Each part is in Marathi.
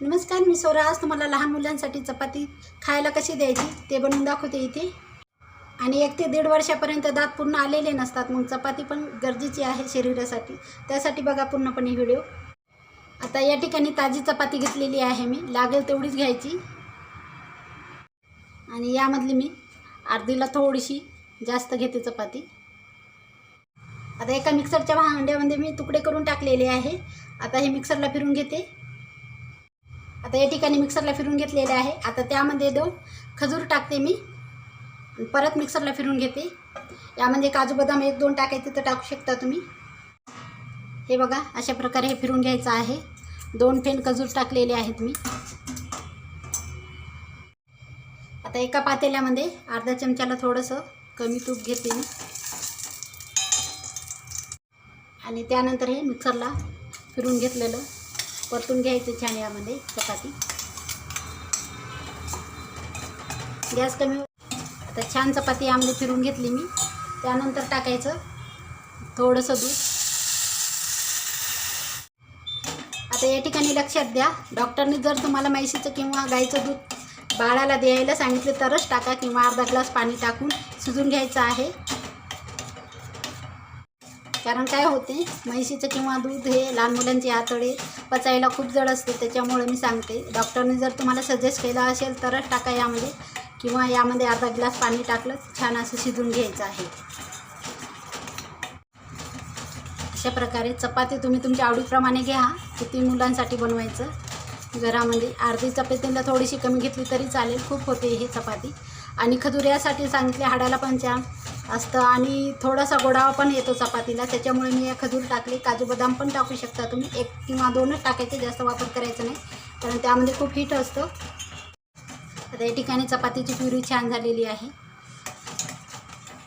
नमस्कार मी सौरा आज तुम्हाला लहान मुलांसाठी चपाती खायला कशी द्यायची ते बनवून दाखवते इथे. आणि एक ते दीड वर्षापर्यंत दात पूर्ण आलेले नसतात मग चपाती पण गरजेची आहे शरीरासाठी. त्यासाठी बघा पूर्णपणे व्हिडिओ. आता या ठिकाणी ताजी चपाती घेतलेली आहे मी. लागेल तेवढीच घ्यायची. आणि यामधली मी अर्धीला थोडीशी जास्त घेते चपाती. आता एका मिक्सरच्या भांड्यामध्ये मी तुकडे करून टाकलेले आहे. आता हे मिक्सरला फिरून घेते. आता या ठिकाणी मिक्सरला फिरून घेतलेले आहे. आता त्यामध्ये दोन खजूर टाकते मी. परत मिक्सरला फिरून घेते. यामध्ये काजू बदाम एक दोन टाकायचे तर टाकू शकता तुम्ही. हे बघा अशा प्रकारे हे फिरून घ्यायचं आहे. दोन फेन खजूर टाकलेले आहेत मी. आता एका पातेल्यामध्ये अर्ध्या चमच्याला थोडंसं कमी तूप घेते मी. आणि त्यानंतर हे मिक्सरला फिरून घेतलेलं. परतून घ्यायचं छान यामध्ये चपाती. गॅस कमी आता छान चपाती यामध्ये फिरून घेतली मी. त्यानंतर टाकायचं थोडंसं दूध. आता या ठिकाणी लक्षात द्या डॉक्टरने जर तुम्हाला म्हैशीचं किंवा गाईचं दूध बाळाला द्यायला सांगितले तरच टाका किंवा अर्धा ग्लास पाणी टाकून शिजून घ्यायचं आहे. कारण काय होते म्हैशीचं किंवा दूध हे लहान मुलांचे आतडे पचायला खूप जड असते त्याच्यामुळे मी सांगते. डॉक्टरने जर तुम्हाला सजेस्ट केलं असेल तरच टाका यामध्ये किंवा यामध्ये अर्धा ग्लास पाणी टाकलं छान असं शिजून घ्यायचं आहे. अशा प्रकारे चपाती तुम्ही तुमच्या आवडीप्रमाणे घ्या किती मुलांसाठी बनवायचं. घरामध्ये अर्धी चपातीला थोडीशी कमी घेतली तरी चालेल खूप होते ही चपाती. आणि खजूर यासाठी सांगितले हाडाला पण छान असतं आणि थोडासा गोडावा पण येतो चपातीला. त्याच्यामुळे मी एक खजूर टाकले. काजू बदाम पण टाकू शकता तुम्ही. एक किंवा दोनच टाकायचे जास्त वापर करायचा नाही. कारण त्यामध्ये खूप हिट असतं. आता या ठिकाणी चपातीची प्युरी छान झालेली आहे.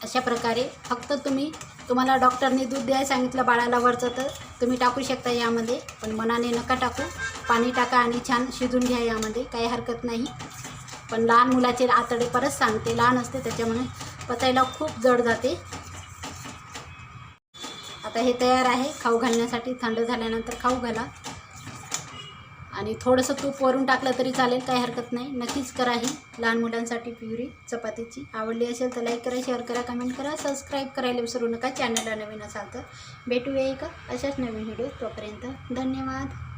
अशा प्रकारे फक्त तुम्ही तुम्हाला डॉक्टरने दूध द्यायला सांगितलं बाळाला वरचं तर तुम्ही टाकू शकता यामध्ये. पण मनाने नका टाकू. पाणी टाका आणि छान शिजून घ्या यामध्ये. काही हरकत नाही. पण लहान मुलाचे आतडे परत सांगते. लहान असते त्याच्यामुळे पचायला खूप जड जाते. आता हे तयार आहे खाऊ घालण्यासाठी. थंड झाल्यानंतर खाऊ घाला. आणि थोडंसं तूप वरून टाकलं तरी चालेल काही हरकत नाही. नक्कीच करा ही लहान मुलांसाठी प्युरी चपातीची. आवडली असेल तर लाईक करा शेअर करा कमेंट करा. सबस्क्राईब करायला विसरू नका. चॅनलला नवीन असाल तर भेटूया का अशाच नवीन व्हिडिओ तोपर्यंत. धन्यवाद.